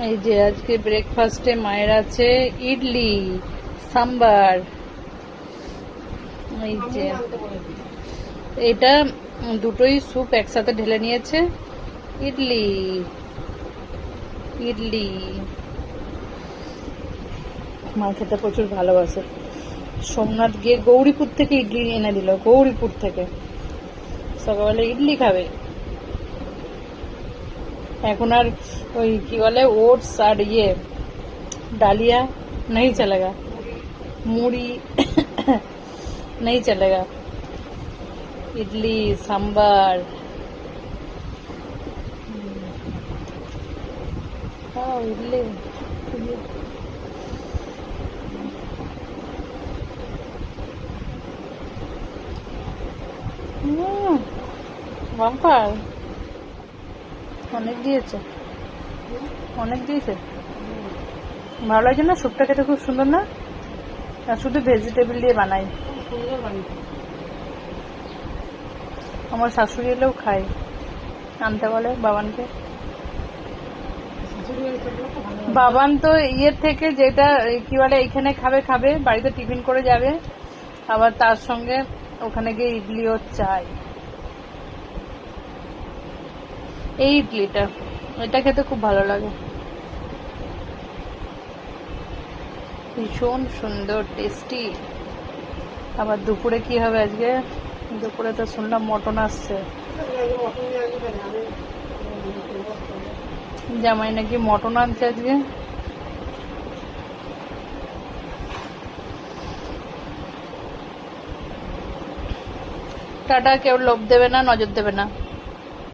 এই যে আজকে ব্রেকফাস্টে মায়ের আছে ইডলি সাম্বার। এই যে এটা দুটোই স্যুপ একসাথে ঢেলে নিয়েছে। ইডলি ইডলি। মা খেতে প্রচুর ভালোবাসে। সোমনাথ গিয়ে গৌরীপুর থেকে ইডলি এনে দিল গৌরীপুর থেকে। সকালবেলা ইডলি খাবে। এখন আর ওই কি বলে ওটস আর ইয়ে ডালিয়া नहीं चलेगा মুড়ি नहीं चलेगा इडली सांबर हाँ इडली इडली। অনেক দিয়েছে। অনেক দিয়েছে। ভালো লাগছে না? স্যুপটা খেতে খুব সুন্দর না? শুধু ভেজিটেবল দিয়ে বানাই। আমার শাশুড়ি এলেও খায়। আনতে বলে বাবানকে। বাবান তো ইয়ের থেকে যেটা কি বলে, এইখানে খাবে খাবে, বাড়িতে টিফিন করে যাবে। আবার তার সঙ্গে ওখানে গিয়ে ইডলিও চাই। এই ইডলিটা এটা খেতে খুব ভালো লাগে। ভীষণ সুন্দর টেস্টি আবার দুপুরে কি হবে আজকে? দুপুরে তো শুনলাম মটন আসছে। জামাই নাকি মটন আনছে আজকে? টাটা, কেউ লোভ দেবে না, নজর দেবে না।